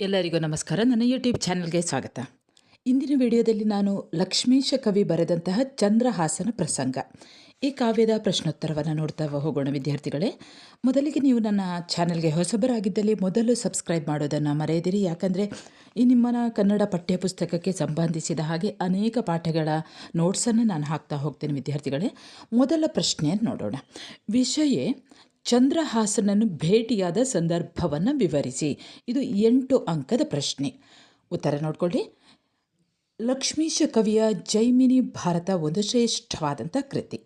ಎಲ್ಲರಿಗೂ ನಮಸ್ಕಾರ. ನನ್ನ ಯೂಟ್ಯೂಬ್ ಚಾನಲ್ಗೆ ಸ್ವಾಗತ. ಇಂದಿನ ವಿಡಿಯೋದಲ್ಲಿ ನಾನು ಲಕ್ಷ್ಮೀಶ ಕವಿ ಬರೆದಂತಹ ಚಂದ್ರಹಾಸನ ಪ್ರಸಂಗ. ಈ ಕಾವ್ಯದ ಪ್ರಶ್ನೋತ್ತರವನ್ನು ನೋಡ್ತಾ ಹೋಗೋಣ ವಿದ್ಯಾರ್ಥಿಗಳೇ. ಮೊದಲಿಗೆ ನೀವು ನನ್ನ ಚಾನಲ್ಗೆ ಹೊಸಬರಾಗಿದ್ದಲ್ಲಿ ಮೊದಲು ಸಬ್ಸ್ಕ್ರೈಬ್ ಮಾಡೋದನ್ನು ಮರೆಯದಿರಿ. ಯಾಕಂದರೆ ಈ ನಿಮ್ಮನ ಕನ್ನಡ ಪಠ್ಯಪುಸ್ತಕಕ್ಕೆ ಸಂಬಂಧಿಸಿದ ಹಾಗೆ ಅನೇಕ ಪಾಠಗಳ ನೋಟ್ಸನ್ನು ನಾನು ಹಾಕ್ತಾ ಹೋಗ್ತೇನೆ ವಿದ್ಯಾರ್ಥಿಗಳೇ. ಮೊದಲ ಪ್ರಶ್ನೆಯನ್ನು ನೋಡೋಣ. ವಿಷಯ ಚಂದ್ರಹಾಸನನ್ನು ಭೇಟಿಯಾದ ಸಂದರ್ಭವನ್ನು ವಿವರಿಸಿ. ಇದು ಎಂಟು ಅಂಕದ ಪ್ರಶ್ನೆ. ಉತ್ತರ ನೋಡ್ಕೊಳ್ಳಿ. ಲಕ್ಷ್ಮೀಶ ಕವಿಯ ಜೈಮಿನಿ ಭಾರತ ಒಂದು ಶ್ರೇಷ್ಠವಾದಂಥ ಕೃತಿ.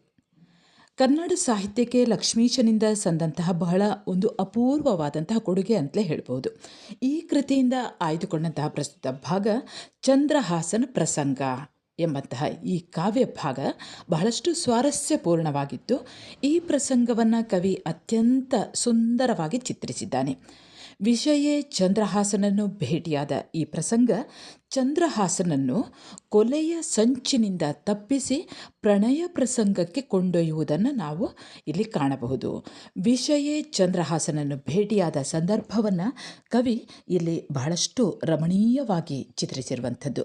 ಕನ್ನಡ ಸಾಹಿತ್ಯಕ್ಕೆ ಲಕ್ಷ್ಮೀಶನಿಂದ ಸಂದಂತಹ ಬಹಳ ಒಂದು ಅಪೂರ್ವವಾದಂತಹ ಕೊಡುಗೆ ಅಂತಲೇ ಹೇಳ್ಬೋದು. ಈ ಕೃತಿಯಿಂದ ಆಯ್ದುಕೊಂಡಂತಹ ಪ್ರಸ್ತುತ ಭಾಗ ಚಂದ್ರಹಾಸನ ಪ್ರಸಂಗ. ಎಂಬಂತಹ ಈ ಕಾವ್ಯ ಭಾಗ ಬಹಳಷ್ಟು ಸ್ವಾರಸ್ಯಪೂರ್ಣವಾಗಿದ್ದು ಈ ಪ್ರಸಂಗವನ್ನು ಕವಿ ಅತ್ಯಂತ ಸುಂದರವಾಗಿ ಚಿತ್ರಿಸಿದ್ದಾನೆ. ವಿಷಯೇ ಚಂದ್ರಹಾಸನನ್ನು ಭೇಟಿಯಾದ ಈ ಪ್ರಸಂಗ ಚಂದ್ರಹಾಸನನ್ನು ಕೊಲೆಯ ಸಂಚಿನಿಂದ ತಪ್ಪಿಸಿ ಪ್ರಣಯ ಪ್ರಸಂಗಕ್ಕೆ ಕೊಂಡೊಯ್ಯುವುದನ್ನು ನಾವು ಇಲ್ಲಿ ಕಾಣಬಹುದು. ವಿಷಯೇ ಚಂದ್ರಹಾಸನನ್ನು ಭೇಟಿಯಾದ ಸಂದರ್ಭವನ್ನು ಕವಿ ಇಲ್ಲಿ ಬಹಳಷ್ಟು ರಮಣೀಯವಾಗಿ ಚಿತ್ರಿಸಿರುವಂಥದ್ದು.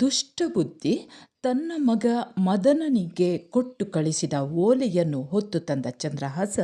ದುಷ್ಟಬುದ್ಧಿ ತನ್ನ ಮಗ ಮದನನಿಗೆ ಕೊಟ್ಟು ಕಳಿಸಿದ ಓಲೆಯನ್ನು ಹೊತ್ತು ತಂದ ಚಂದ್ರಹಾಸ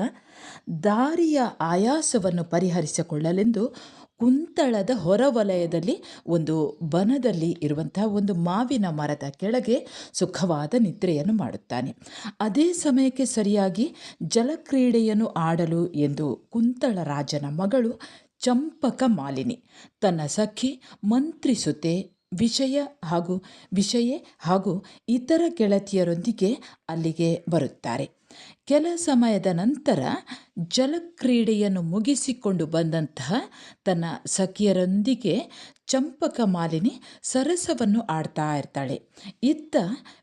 ದಾರಿಯ ಆಯಾಸವನ್ನು ಪರಿಹರಿಸಿಕೊಳ್ಳಲೆಂದು ಕುಂತಳದ ಹೊರವಲಯದಲ್ಲಿ ಒಂದು ಬನದಲ್ಲಿ ಇರುವಂತಹ ಒಂದು ಮಾವಿನ ಮರದ ಕೆಳಗೆ ಸುಖವಾದ ನಿದ್ರೆಯನ್ನು ಮಾಡುತ್ತಾನೆ. ಅದೇ ಸಮಯಕ್ಕೆ ಸರಿಯಾಗಿ ಜಲಕ್ರೀಡೆಯನ್ನು ಆಡಲು ಎಂದು ಕುಂತಳ ರಾಜನ ಮಗಳು ಚಂಪಕ ಮಾಲಿನಿ ತನ್ನ ಸಖಿ ಮಂತ್ರಿಸುತ್ತೆ ವಿಷಯ ಹಾಗೂ ವಿಷಯ ಹಾಗೂ ಇತರ ಗೆಳತಿಯರೊಂದಿಗೆ ಅಲ್ಲಿಗೆ ಬರುತ್ತಾರೆ. ಕೆಲ ಸಮಯದ ನಂತರ ಜಲಕ್ರೀಡೆಯನ್ನು ಮುಗಿಸಿಕೊಂಡು ಬಂದಂತಹ ತನ್ನ ಸಖಿಯರೊಂದಿಗೆ ಚಂಪಕ ಮಾಲಿನಿ ಸರಸವನ್ನು ಆಡ್ತಾ ಇರ್ತಾಳೆ. ಇತ್ತ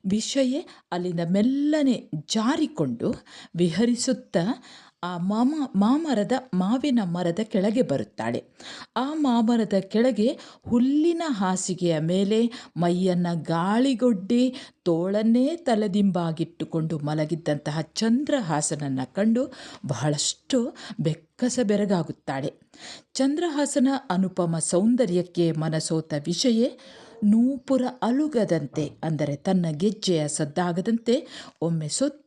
ವಿಷಯ ಅಲ್ಲಿಂದ ಮೆಲ್ಲನೆ ಜಾರಿಕೊಂಡು ವಿಹರಿಸುತ್ತಾ ಆ ಮಾಮ, ಮಾಮರದ ಮಾವಿನ ಮರದ ಕೆಳಗೆ ಬರುತ್ತಾಳೆ. ಆ ಮಾಮರದ ಕೆಳಗೆ ಹುಲ್ಲಿನ ಹಾಸಿಗೆಯ ಮೇಲೆ ಮೈಯನ್ನು ಗಾಳಿಗೊಡ್ಡಿ ತೋಳನ್ನೇ ತಲೆದಿಂಬಾಗಿಟ್ಟುಕೊಂಡು ಮಲಗಿದ್ದಂತಹ ಚಂದ್ರಹಾಸನನ್ನು ಕಂಡು ಬಹಳಷ್ಟು ಬೆಕ್ಕಸ ಬೆರಗಾಗುತ್ತಾಳೆ. ಚಂದ್ರಹಾಸನ ಅನುಪಮ ಸೌಂದರ್ಯಕ್ಕೆ ಮನಸೋತ ವಿಷಯ ನೂಪುರ ಅಲುಗದಂತೆ, ಅಂದರೆ ತನ್ನ ಗೆಜ್ಜೆಯ ಸದ್ದಾಗದಂತೆ ಒಮ್ಮೆ ಸುತ್ತ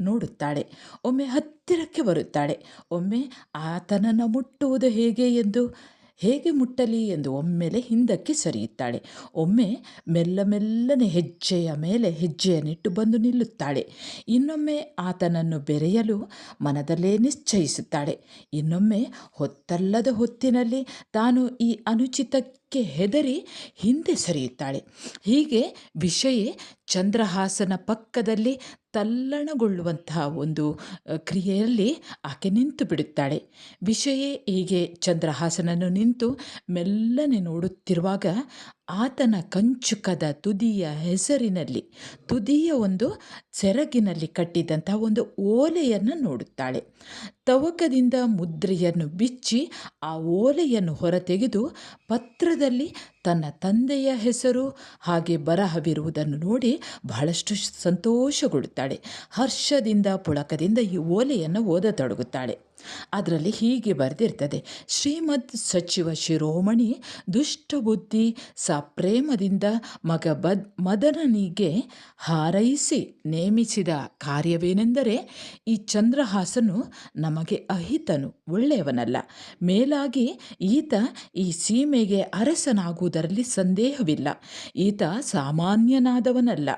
ನೋಡುತ್ತಾಳೆ. ಒಮ್ಮೆ ಹತ್ತಿರಕ್ಕೆ ಬರುತ್ತಾಳೆ. ಒಮ್ಮೆ ಆತನನ್ನು ಮುಟ್ಟುವುದು ಹೇಗೆ ಎಂದು, ಹೇಗೆ ಮುಟ್ಟಲಿ ಎಂದು ಒಮ್ಮೆಲೆ ಹಿಂದಕ್ಕೆ ಸರಿಯುತ್ತಾಳೆ. ಒಮ್ಮೆ ಮೆಲ್ಲ ಮೆಲ್ಲನೆ ಹೆಜ್ಜೆಯ ಮೇಲೆ ಹೆಜ್ಜೆಯನ್ನಿಟ್ಟು ಬಂದು ನಿಲ್ಲುತ್ತಾಳೆ. ಇನ್ನೊಮ್ಮೆ ಆತನನ್ನು ಬೆರೆಯಲು ಮನದಲ್ಲೇ ನಿಶ್ಚಯಿಸುತ್ತಾಳೆ. ಇನ್ನೊಮ್ಮೆ ಹೊತ್ತಲ್ಲದ ಹೊತ್ತಿನಲ್ಲಿ ತಾನು ಈ ಅನುಚಿತಕ್ಕೆ ಹೆದರಿ ಹಿಂದೆ ಸರಿಯುತ್ತಾಳೆ. ಹೀಗೆ ವಿಷಯ ಚಂದ್ರಹಾಸನ ಪಕ್ಕದಲ್ಲಿ ತಲ್ಲಣಗೊಳ್ಳುವಂತಹ ಒಂದು ಕ್ರಿಯೆಯಲ್ಲಿ ಆಕೆ ನಿಂತು ಬಿಡುತ್ತಾಳೆ. ವಿಷಯ ಹೀಗೆ ಚಂದ್ರಹಾಸನನ್ನು ನಿಂತು ಮೆಲ್ಲನೆ ನೋಡುತ್ತಿರುವಾಗ ಆತನ ಕಂಚುಕದ ತುದಿಯ ಹೆಸರಿನಲ್ಲಿ, ತುದಿಯ ಒಂದು ಸೆರಗಿನಲ್ಲಿ ಕಟ್ಟಿದಂತಹ ಒಂದು ಓಲೆಯನ್ನು ನೋಡುತ್ತಾಳೆ. ತವಕದಿಂದ ಮುದ್ರೆಯನ್ನು ಬಿಚ್ಚಿ ಆ ಓಲೆಯನ್ನು ಹೊರತೆಗೆದು ಪತ್ರದಲ್ಲಿ ತನ್ನ ತಂದೆಯ ಹೆಸರು ಹಾಗೆ ಬರಹವಿರುವುದನ್ನು ನೋಡಿ ಬಹಳಷ್ಟು ಸಂತೋಷಗೊಳ್ಳುತ್ತಾಳೆ. ಹರ್ಷದಿಂದ ಪುಳಕದಿಂದ ಈ ಓಲೆಯನ್ನು ಓದತೊಡಗುತ್ತಾಳೆ. ಅದರಲ್ಲಿ ಹೀಗೆ ಬರೆದಿರ್ತದೆ, ಶ್ರೀಮದ್ ಸಚಿವ ಶಿರೋಮಣಿ ದುಷ್ಟಬುದ್ಧಿ ಸ ಪ್ರೇಮದಿಂದ ಮಗ ಬದ್, ಮದನನಿಗೆ ಹಾರೈಸಿ ನೇಮಿಸಿದ ಕಾರ್ಯವೇನೆಂದರೆ ಈ ಚಂದ್ರಹಾಸನು ನಮಗೆ ಅಹಿತನು, ಒಳ್ಳೆಯವನಲ್ಲ. ಮೇಲಾಗಿ ಈತ ಈ ಸೀಮೆಗೆ ಅರಸನಾಗುವುದರಲ್ಲಿ ಸಂದೇಹವಿಲ್ಲ. ಈತ ಸಾಮಾನ್ಯನಾದವನಲ್ಲ.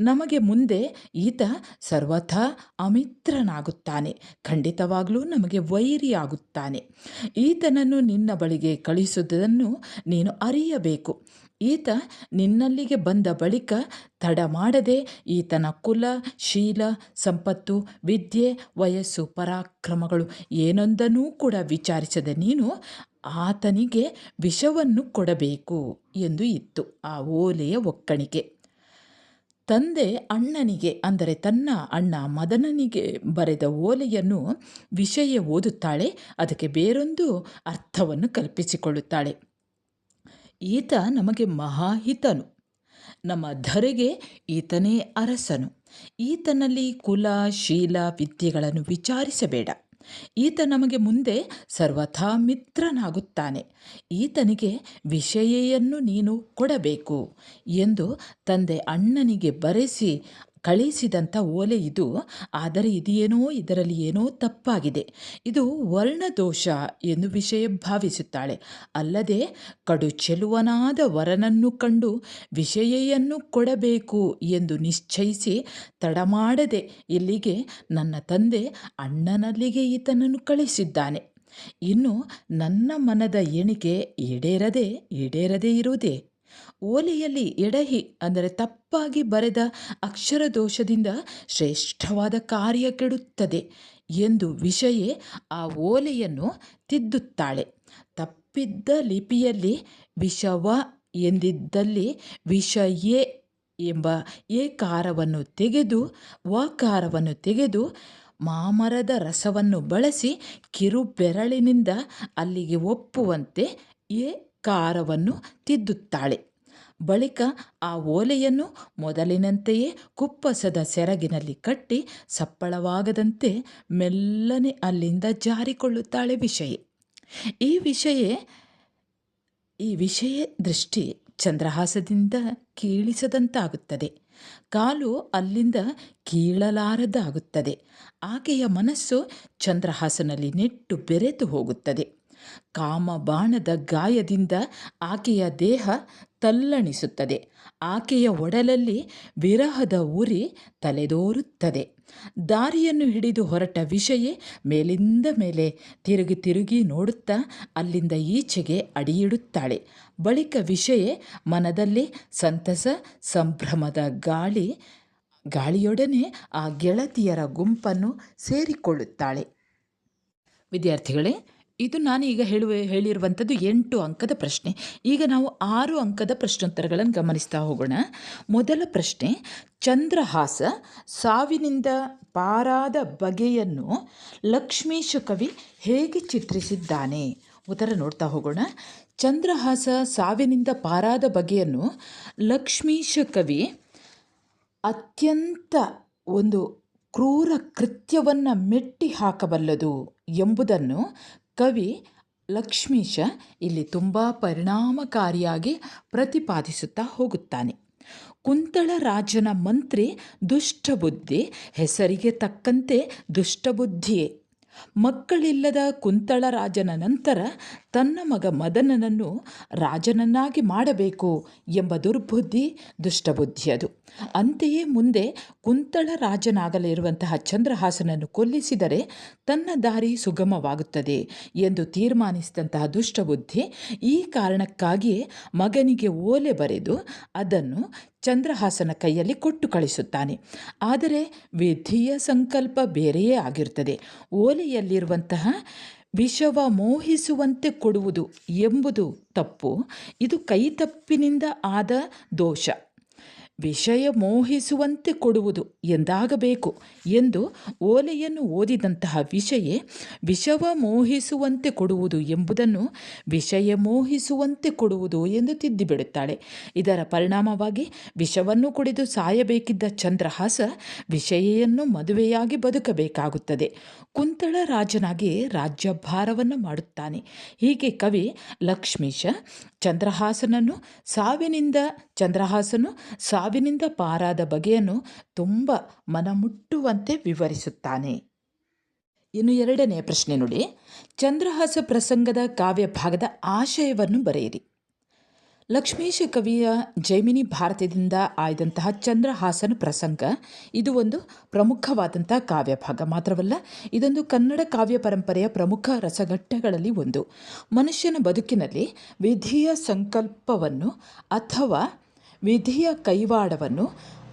ನಮಗೆ ಮುಂದೆ ಈತ ಸರ್ವಥಾ ಅಮಿತ್ರನಾಗುತ್ತಾನೆ. ಖಂಡಿತವಾಗಲೂ ನಮಗೆ ವೈರಿಯಾಗುತ್ತಾನೆ. ಈತನನ್ನು ನಿನ್ನ ಬಳಿಗೆ ಕಳಿಸುವುದನ್ನು ನೀನು ಅರಿಯಬೇಕು. ಈತ ನಿನ್ನಲ್ಲಿಗೆ ಬಂದ ಬಳಿಕ ತಡ ಮಾಡದೆ ಈತನ ಕುಲ, ಶೀಲ, ಸಂಪತ್ತು, ವಿದ್ಯೆ, ವಯಸ್ಸು, ಪರಾಕ್ರಮಗಳು ಏನೊಂದನ್ನೂ ಕೂಡ ವಿಚಾರಿಸದೆ ನೀನು ಆತನಿಗೆ ವಿಷವನ್ನು ಕೊಡಬೇಕು ಎಂದು ಇತ್ತು ಆ ಓಲೆಯ ಒಕ್ಕಣಿಕೆ. ತಂದೆ ಅಣ್ಣನಿಗೆ, ಅಂದರೆ ತನ್ನ ಅಣ್ಣ ಮದನನಿಗೆ ಬರೆದ ಓಲೆಯನ್ನು ವಿಷಯ ಓದುತ್ತಾಳೆ, ಅದಕ್ಕೆ ಬೇರೊಂದು ಅರ್ಥವನ್ನು ಕಲ್ಪಿಸಿಕೊಳ್ಳುತ್ತಾಳೆ. ಈತ ನಮಗೆ ಮಹಾಹಿತನು. ನಮ್ಮ ಧರೆಗೆ ಈತನೇ ಅರಸನು. ಈತನಲ್ಲಿ ಕುಲ, ಶೀಲ, ವಿದ್ಯೆಗಳನ್ನು ವಿಚಾರಿಸಬೇಡ. ಈತ ನಮಗೆ ಮುಂದೆ ಸರ್ವಥಾ ಮಿತ್ರನಾಗುತ್ತಾನೆ. ಈತನಿಗೆ ವಿಷಯೆಯನ್ನು ನೀನು ಕೊಡಬೇಕು ಎಂದು ತಂದೆ ಅಣ್ಣನಿಗೆ ಬರೆಸಿ ಕಳಿಸಿದಂಥ ಓಲೆ ಇದು. ಆದರೆ ಇದೇನೋ, ಇದರಲ್ಲಿ ಏನೋ ತಪ್ಪಾಗಿದೆ. ಇದು ವರ್ಣದೋಷ ಎಂದು ವಿಷಯ ಭಾವಿಸುತ್ತಾಳೆ. ಅಲ್ಲದೆ ಕಡು ಚೆಲುವನಾದ ವರನನ್ನು ಕಂಡು ವಿಷಯೆಯನ್ನು ಕೊಡಬೇಕು ಎಂದು ನಿಶ್ಚಯಿಸಿ ತಡಮಾಡದೆ ಇಲ್ಲಿಗೆ ನನ್ನ ತಂದೆ ಅಣ್ಣನಲ್ಲಿಗೆ ಈತನನ್ನು ಕಳಿಸಿದ್ದಾನೆ. ಇನ್ನು ನನ್ನ ಮನದ ಎಣಿಕೆ ಈಡೇರದೆ, ಈಡೇರದೇ ಇರುವುದೇ? ಓಲೆಯಲ್ಲಿ ಎಡಹಿ, ಅಂದರೆ ತಪ್ಪಾಗಿ ಬರೆದ ಅಕ್ಷರ ದೋಷದಿಂದ ಶ್ರೇಷ್ಠವಾದ ಕಾರ್ಯ ಕೆಡುತ್ತದೆ ಎಂದು ವಿಷಯೇ ಆ ಓಲೆಯನ್ನು ತಿದ್ದುತ್ತಾಳೆ. ತಪ್ಪಿದ್ದ ಲಿಪಿಯಲ್ಲಿ ವಿಷವ ಎಂದಿದ್ದಲ್ಲಿ ವಿಷಯೇ ಎಂಬ ಏಕಾರವನ್ನು ತೆಗೆದು, ವಕಾರವನ್ನು ತೆಗೆದು ಮಾಮರದ ರಸವನ್ನು ಬಳಸಿ ಕಿರು ಬೆರಳಿನಿಂದ ಅಲ್ಲಿಗೆ ಒಪ್ಪುವಂತೆ ಎ ಕಾರವನ್ನು ತಿದ್ದುತ್ತಾಳೆ. ಬಳಿಕ ಆ ಓಲೆಯನ್ನು ಮೊದಲಿನಂತೆಯೇ ಕುಪ್ಪಸದ ಸೆರಗಿನಲ್ಲಿ ಕಟ್ಟಿ ಸಪ್ಪಳವಾಗದಂತೆ ಮೆಲ್ಲನೆ ಅಲ್ಲಿಂದ ಜಾರಿಕೊಳ್ಳುತ್ತಾಳೆ ವಿಷಯ. ಈ ವಿಷಯ ಈ ವಿಷಯ ದೃಷ್ಟಿ ಚಂದ್ರಹಾಸದಿಂದ ಕೀಳಿಸದಂತಾಗುತ್ತದೆ. ಕಾಲು ಅಲ್ಲಿಂದ ಕೀಳಲಾರದಾಗುತ್ತದೆ. ಆಕೆಯ ಮನಸ್ಸು ಚಂದ್ರಹಾಸನಲ್ಲಿ ನೆಟ್ಟು ಬೆರೆತು ಹೋಗುತ್ತದೆ. ಕಾಮ ಬಾಣದ ಗಾಯದಿಂದ ಆಕೆಯ ದೇಹ ತಲ್ಲಣಿಸುತ್ತದೆ. ಆಕೆಯ ಒಡಲಲ್ಲಿ ವಿರಹದ ಉರಿ ತಲೆದೋರುತ್ತದೆ. ದಾರಿಯನ್ನು ಹಿಡಿದು ಹೊರಟ ವಿಷಯ ಮೇಲಿಂದ ಮೇಲೆ ತಿರುಗಿ ತಿರುಗಿ ನೋಡುತ್ತಾ ಅಲ್ಲಿಂದ ಈಚೆಗೆ ಅಡಿಯಿಡುತ್ತಾಳೆ. ಬಳಿಕ ವಿಷಯ ಮನದಲ್ಲಿ ಸಂತಸ, ಸಂಭ್ರಮದ ಗಾಳಿ, ಗಾಳಿಯೊಡನೆ ಆ ಗೆಳತಿಯರ ಗುಂಪನ್ನು ಸೇರಿಕೊಳ್ಳುತ್ತಾಳೆ. ವಿದ್ಯಾರ್ಥಿಗಳೇ ಇದು ನಾನು ಈಗ ಹೇಳುವ, ಹೇಳಿರುವಂಥದ್ದು ಎಂಟು ಅಂಕದ ಪ್ರಶ್ನೆ. ಈಗ ನಾವು ಆರು ಅಂಕದ ಪ್ರಶ್ನೋತ್ತರಗಳನ್ನು ಗಮನಿಸ್ತಾ ಹೋಗೋಣ. ಮೊದಲ ಪ್ರಶ್ನೆ, ಚಂದ್ರಹಾಸ ಸಾವಿನಿಂದ ಪಾರಾದ ಬಗೆಯನ್ನು ಲಕ್ಷ್ಮೀಶ ಕವಿ ಹೇಗೆ ಚಿತ್ರಿಸಿದ್ದಾನೆ? ಉತ್ತರ ನೋಡ್ತಾ ಹೋಗೋಣ. ಚಂದ್ರಹಾಸ ಸಾವಿನಿಂದ ಪಾರಾದ ಬಗೆಯನ್ನು ಲಕ್ಷ್ಮೀಶ ಕವಿ ಅತ್ಯಂತ ಒಂದು ಕ್ರೂರ ಕೃತ್ಯವನ್ನು ಮೆಟ್ಟಿ ಹಾಕಬಲ್ಲದು ಎಂಬುದನ್ನು ಕವಿ ಲಕ್ಷ್ಮೀಶ ಇಲ್ಲಿ ತುಂಬ ಪರಿಣಾಮಕಾರಿಯಾಗಿ ಪ್ರತಿಪಾದಿಸುತ್ತಾ ಹೋಗುತ್ತಾನೆ. ಕುಂತಳ ರಾಜನ ಮಂತ್ರಿ ದುಷ್ಟಬುದ್ಧಿ ಹೆಸರಿಗೆ ತಕ್ಕಂತೆ ದುಷ್ಟಬುದ್ಧಿಯೇ. ಮಕ್ಕಳಿಲ್ಲದ ಕುಂತಳ ರಾಜನ ನಂತರ ತನ್ನ ಮಗ ಮದನನನ್ನು ರಾಜನನ್ನಾಗಿ ಮಾಡಬೇಕು ಎಂಬ ದುರ್ಬುದ್ಧಿ, ದುಷ್ಟಬುದ್ಧಿ ಅದು. ಅಂತೆಯೇ ಮುಂದೆ ಕುಂತಳ ರಾಜನಾಗಲಿರುವಂತಹ ಚಂದ್ರಹಾಸನನ್ನು ಕೊಲ್ಲಿಸಿದರೆ ತನ್ನ ದಾರಿ ಸುಗಮವಾಗುತ್ತದೆ ಎಂದು ತೀರ್ಮಾನಿಸಿದಂತಹ ದುಷ್ಟಬುದ್ಧಿ ಈ ಕಾರಣಕ್ಕಾಗಿಯೇ ಮಗನಿಗೆ ಓಲೆ ಬರೆದು ಅದನ್ನು ಚಂದ್ರಹಾಸನ ಕೈಯಲ್ಲಿ ಕೊಟ್ಟು ಕಳಿಸುತ್ತಾನೆ. ಆದರೆ ವಿಧಿಯ ಸಂಕಲ್ಪ ಬೇರೆಯೇ ಆಗಿರುತ್ತದೆ. ಓಲೆಯಲ್ಲಿರುವಂತಹ ವಿಷವ ಮೋಹಿಸುವಂತೆ ಕೊಡುವುದು ಎಂಬುದು ತಪ್ಪು. ಇದು ಕೈತಪ್ಪಿನಿಂದ ಆದ ದೋಷ. ವಿಷಯ ಮೋಹಿಸುವಂತೆ ಕೊಡುವುದು ಎಂದಾಗಬೇಕು ಎಂದು ಓಲೆಯನ್ನು ಓದಿದಂತಹ ವಿಷಯೇ ವಿಷವ ಮೋಹಿಸುವಂತೆ ಕೊಡುವುದು ಎಂಬುದನ್ನು ವಿಷಯ ಮೋಹಿಸುವಂತೆ ಕೊಡುವುದು ಎಂದು ತಿದ್ದಿಬಿಡುತ್ತಾಳೆ. ಇದರ ಪರಿಣಾಮವಾಗಿ ವಿಷವನ್ನು ಕುಡಿದು ಸಾಯಬೇಕಿದ್ದ ಚಂದ್ರಹಾಸ ವಿಷಯೆಯನ್ನು ಮದುವೆಯಾಗಿ ಬದುಕಬೇಕಾಗುತ್ತದೆ. ಕುಂತಳ ರಾಜನಾಗಿ ರಾಜ್ಯಭಾರವನ್ನು ಮಾಡುತ್ತಾನೆ. ಹೀಗೆ ಕವಿ ಲಕ್ಷ್ಮೀಶ ಚಂದ್ರಹಾಸನನ್ನು, ಸಾವಿನಿಂದ ಚಂದ್ರಹಾಸನು ಸಾವಿನಿಂದ ಪಾರಾದ ಬಗೆಯನ್ನು ತುಂಬ ಮನಮುಟ್ಟುವಂತೆ ವಿವರಿಸುತ್ತಾನೆ. ಇನ್ನು ಎರಡನೆಯ ಪ್ರಶ್ನೆ ನೋಡಿ. ಚಂದ್ರಹಾಸ ಪ್ರಸಂಗದ ಕಾವ್ಯ ಭಾಗದ ಆಶಯವನ್ನು ಬರೆಯಿರಿ. ಲಕ್ಷ್ಮೀಶ ಕವಿಯ ಜೈಮಿನಿ ಭಾರತದಿಂದ ಆಯ್ದಂತಹ ಚಂದ್ರಹಾಸನ ಪ್ರಸಂಗ ಇದು ಒಂದು ಪ್ರಮುಖವಾದಂಥ ಕಾವ್ಯ ಭಾಗ ಮಾತ್ರವಲ್ಲ, ಇದೊಂದು ಕನ್ನಡ ಕಾವ್ಯ ಪರಂಪರೆಯ ಪ್ರಮುಖ ರಸಘಟ್ಟಗಳಲ್ಲಿ ಒಂದು. ಮನುಷ್ಯನ ಬದುಕಿನಲ್ಲಿ ವಿಧಿಯ ಸಂಕಲ್ಪವನ್ನು ಅಥವಾ ವಿಧಿಯ ಕೈವಾಡವನ್ನು,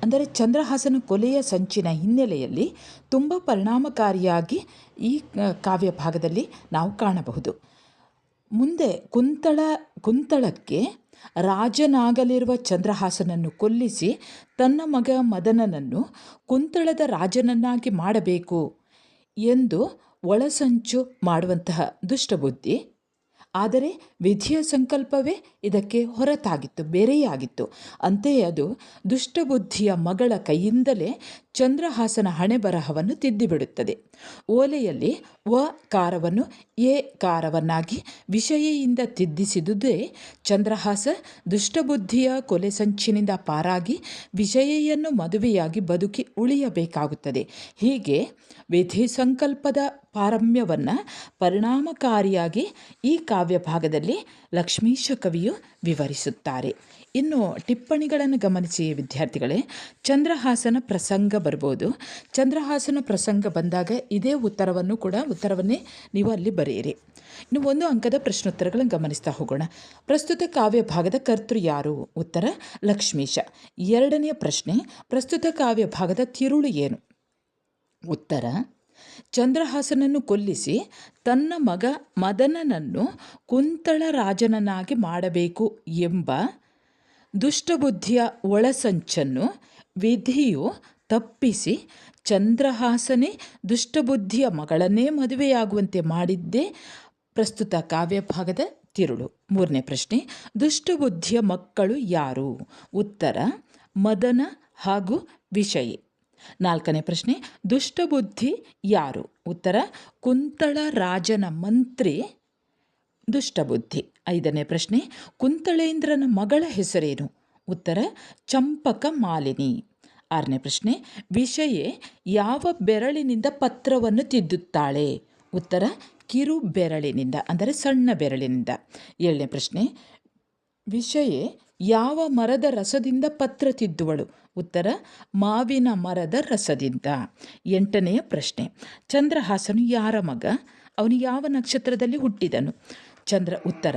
ಅಂದರೆ ಚಂದ್ರಹಾಸನ ಕೊಲೆಯ ಸಂಚಿನ ಹಿನ್ನೆಲೆಯಲ್ಲಿ ತುಂಬ ಪರಿಣಾಮಕಾರಿಯಾಗಿ ಈ ಕಾವ್ಯ ಭಾಗದಲ್ಲಿ ನಾವು ಕಾಣಬಹುದು. ಮುಂದೆ ಕುಂತಳ, ಕುಂತಳಕ್ಕೆ ರಾಜನಾಗಲಿರುವ ಚಂದ್ರಹಾಸನನ್ನು ಕೊಲ್ಲಿಸಿ ತನ್ನ ಮಗ ಮದನನನ್ನು ಕುಂತಳದ ರಾಜನನ್ನಾಗಿ ಮಾಡಬೇಕು ಎಂದು ಒಳಸಂಚು ಮಾಡುವಂತಹ ದುಷ್ಟಬುದ್ಧಿ ಆದರೆ ವಿಧಿಯ ಸಂಕಲ್ಪವೇ ಇದಕ್ಕೆ ಹೊರತಾಗಿತ್ತು ಬೇರೆಯಾಗಿತ್ತು ಅಂತೆಯೇ ಅದು ದುಷ್ಟಬುದ್ಧಿಯ ಮಗಳ ಕೈಯಿಂದಲೇ ಚಂದ್ರಹಾಸನ ಹಣೆ ಬರಹವನ್ನು ತಿದ್ದಿಬಿಡುತ್ತದೆ. ಓಲೆಯಲ್ಲಿ ವ ಕಾರವನ್ನು, ಎ ಕಾರವನ್ನಾಗಿ ವಿಷಯೆಯಿಂದ ತಿದ್ದಿಸಿದುದೇ ಚಂದ್ರಹಾಸ ದುಷ್ಟಬುದ್ಧಿಯ ಕೊಲೆ ಸಂಚಿನಿಂದ ಪಾರಾಗಿ ವಿಷಯೆಯನ್ನು ಮದುವೆಯಾಗಿ ಬದುಕಿ ಉಳಿಯಬೇಕಾಗುತ್ತದೆ. ಹೀಗೆ ವಿಧಿ ಸಂಕಲ್ಪದ ಪಾರಮ್ಯವನ್ನು ಪರಿಣಾಮಕಾರಿಯಾಗಿ ಈ ಕಾವ್ಯ ಭಾಗದಲ್ಲಿ ಲಕ್ಷ್ಮೀಶ ಕವಿಯು ವಿವರಿಸುತ್ತಾರೆ. ಇನ್ನು ಟಿಪ್ಪಣಿಗಳನ್ನು ಗಮನಿಸಿ ವಿದ್ಯಾರ್ಥಿಗಳೇ, ಚಂದ್ರಹಾಸನ ಪ್ರಸಂಗ ಬರ್ಬೋದು. ಚಂದ್ರಹಾಸನ ಪ್ರಸಂಗ ಬಂದಾಗ ಇದೇ ಉತ್ತರವನ್ನು ಕೂಡ ಉತ್ತರವನ್ನೇ ನೀವು ಅಲ್ಲಿ ಬರೆಯಿರಿ. ಇನ್ನು ಒಂದು ಅಂಕದ ಪ್ರಶ್ನೋತ್ತರಗಳನ್ನು ಗಮನಿಸ್ತಾ ಹೋಗೋಣ. ಪ್ರಸ್ತುತ ಕಾವ್ಯ ಭಾಗದ ಕರ್ತೃ ಯಾರು? ಉತ್ತರ, ಲಕ್ಷ್ಮೀಶ. ಎರಡನೆಯ ಪ್ರಶ್ನೆ, ಪ್ರಸ್ತುತ ಕಾವ್ಯ ಭಾಗದ ತಿರುಳು ಏನು? ಉತ್ತರ, ಚಂದ್ರಹಾಸನನ್ನು ಕೊಲ್ಲಿಸಿ ತನ್ನ ಮಗ ಮದನನನ್ನು ಕುಂತಳ ರಾಜನನ್ನಾಗಿ ಮಾಡಬೇಕು ಎಂಬ ದುಷ್ಟಬುದ್ಧಿಯ ಒಳಸಂಚನ್ನು, ವಿಧಿಯು ತಪ್ಪಿಸಿ ಚಂದ್ರಹಾಸನೇ ದುಷ್ಟಬುದ್ಧಿಯ ಮಗಳನ್ನೇ ಮದುವೆಯಾಗುವಂತೆ ಮಾಡಿದ್ದೇ ಪ್ರಸ್ತುತ ಕಾವ್ಯಭಾಗದ ತಿರುಳು. ಮೂರನೇ ಪ್ರಶ್ನೆ, ದುಷ್ಟಬುದ್ಧಿಯ ಮಕ್ಕಳು ಯಾರು? ಉತ್ತರ, ಮದನ ಹಾಗೂ ವಿಷಯಿ. ನಾಲ್ಕನೇ ಪ್ರಶ್ನೆ, ದುಷ್ಟಬುದ್ಧಿ ಯಾರು? ಉತ್ತರ ಕುಂತಳ ರಾಜನ ಮಂತ್ರಿ ದುಷ್ಟಬುದ್ಧಿ. ಐದನೇ ಪ್ರಶ್ನೆ, ಕುಂತಳೇಂದ್ರನ ಮಗಳ ಹೆಸರೇನು? ಉತ್ತರ, ಚಂಪಕ ಮಾಲಿನಿ. ಆರನೇ ಪ್ರಶ್ನೆ, ವಿಷಯೇ ಯಾವ ಬೆರಳಿನಿಂದ ಪತ್ರವನ್ನು ತಿದ್ದುತ್ತಾಳೆ? ಉತ್ತರ, ಕಿರು ಬೆರಳಿನಿಂದ, ಅಂದರೆ ಸಣ್ಣ ಬೆರಳಿನಿಂದ. ಏಳನೇ ಪ್ರಶ್ನೆ, ವಿಷಯೇ ಯಾವ ಮರದ ರಸದಿಂದ ಪತ್ರ ತಿದ್ದುವಳು? ಉತ್ತರ, ಮಾವಿನ ಮರದ ರಸದಿಂದ. ಎಂಟನೆಯ ಪ್ರಶ್ನೆ, ಚಂದ್ರಹಾಸನು ಯಾರ ಮಗ? ಅವನು ಯಾವ ನಕ್ಷತ್ರದಲ್ಲಿ ಹುಟ್ಟಿದನು? ಚಂದ್ರ ಉತ್ತರ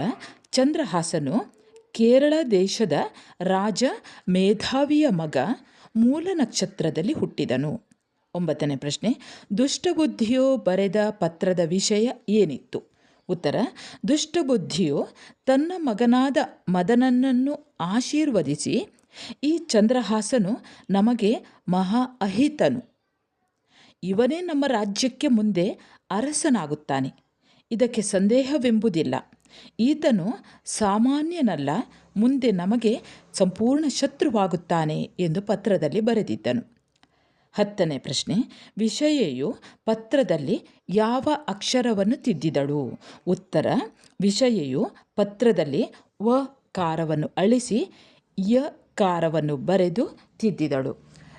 ಚಂದ್ರಹಾಸನು ಕೇರಳ ದೇಶದ ರಾಜ ಮೇಧಾವಿಯ ಮಗ ಮೂಲ ನಕ್ಷತ್ರದಲ್ಲಿ ಹುಟ್ಟಿದನು. ಒಂಬತ್ತನೇ ಪ್ರಶ್ನೆ, ದುಷ್ಟಬುದ್ಧಿಯು ಬರೆದ ಪತ್ರದ ವಿಷಯ ಏನಿತ್ತು? ಉತ್ತರ, ದುಷ್ಟಬುದ್ಧಿಯು ತನ್ನ ಮಗನಾದ ಮದನನನ್ನು ಆಶೀರ್ವದಿಸಿ, ಈ ಚಂದ್ರಹಾಸನು ನಮಗೆ ಮಹಾ ಅಹಿತನು. ಇವನೇ ನಮ್ಮ ರಾಜ್ಯಕ್ಕೆ ಮುಂದೆ ಅರಸನಾಗುತ್ತಾನೆ. ಇದಕ್ಕೆ ಸಂದೇಹವೆಂಬುದಿಲ್ಲ. ಈತನು ಸಾಮಾನ್ಯನಲ್ಲ, ಮುಂದೆ ನಮಗೆ ಸಂಪೂರ್ಣ ಶತ್ರುವಾಗುತ್ತಾನೆ ಎಂದು ಪತ್ರದಲ್ಲಿ ಬರೆದಿದ್ದನು. ಹತ್ತನೇ ಪ್ರಶ್ನೆ, ವಿಷಯೆಯು ಪತ್ರದಲ್ಲಿ ಯಾವ ಅಕ್ಷರವನ್ನು ತಿದ್ದಿದಳು? ಉತ್ತರ, ವಿಷಯೆಯು ಪತ್ರದಲ್ಲಿ ವ ಕಾರವನ್ನು ಅಳಿಸಿ ಯ ಕಾರವನ್ನು ಬರೆದು ತಿದ್ದಿದಳು.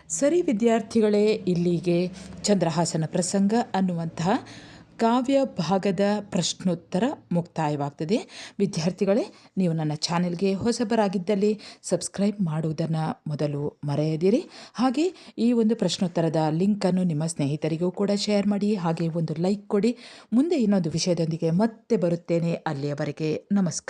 ಸರಿ ವಿದ್ಯಾರ್ಥಿಗಳೇ, ಇಲ್ಲಿಗೆ ಚಂದ್ರಹಾಸನ ಪ್ರಸಂಗ ಅನ್ನುವಂತಹ ಕಾವ್ಯ ಭಾಗದ ಪ್ರಶ್ನೋತ್ತರ ಮುಕ್ತಾಯವಾಗ್ತದೆ. ವಿದ್ಯಾರ್ಥಿಗಳೇ, ನೀವು ನನ್ನ ಚಾನೆಲ್ಗೆ ಹೊಸಬರಾಗಿದ್ದಲ್ಲಿ ಸಬ್ಸ್ಕ್ರೈಬ್ ಮಾಡುವುದನ್ನು ಮೊದಲು ಮರೆಯದಿರಿ. ಹಾಗೆ ಈ ಒಂದು ಪ್ರಶ್ನೋತ್ತರದ ಲಿಂಕನ್ನು ನಿಮ್ಮ ಸ್ನೇಹಿತರಿಗೂ ಕೂಡ ಶೇರ್ ಮಾಡಿ, ಹಾಗೆ ಒಂದು ಲೈಕ್ ಕೊಡಿ. ಮುಂದೆ ಇನ್ನೊಂದು ವಿಷಯದೊಂದಿಗೆ ಮತ್ತೆ ಬರುತ್ತೇನೆ. ಅಲ್ಲಿಯವರೆಗೆ ನಮಸ್ಕಾರ.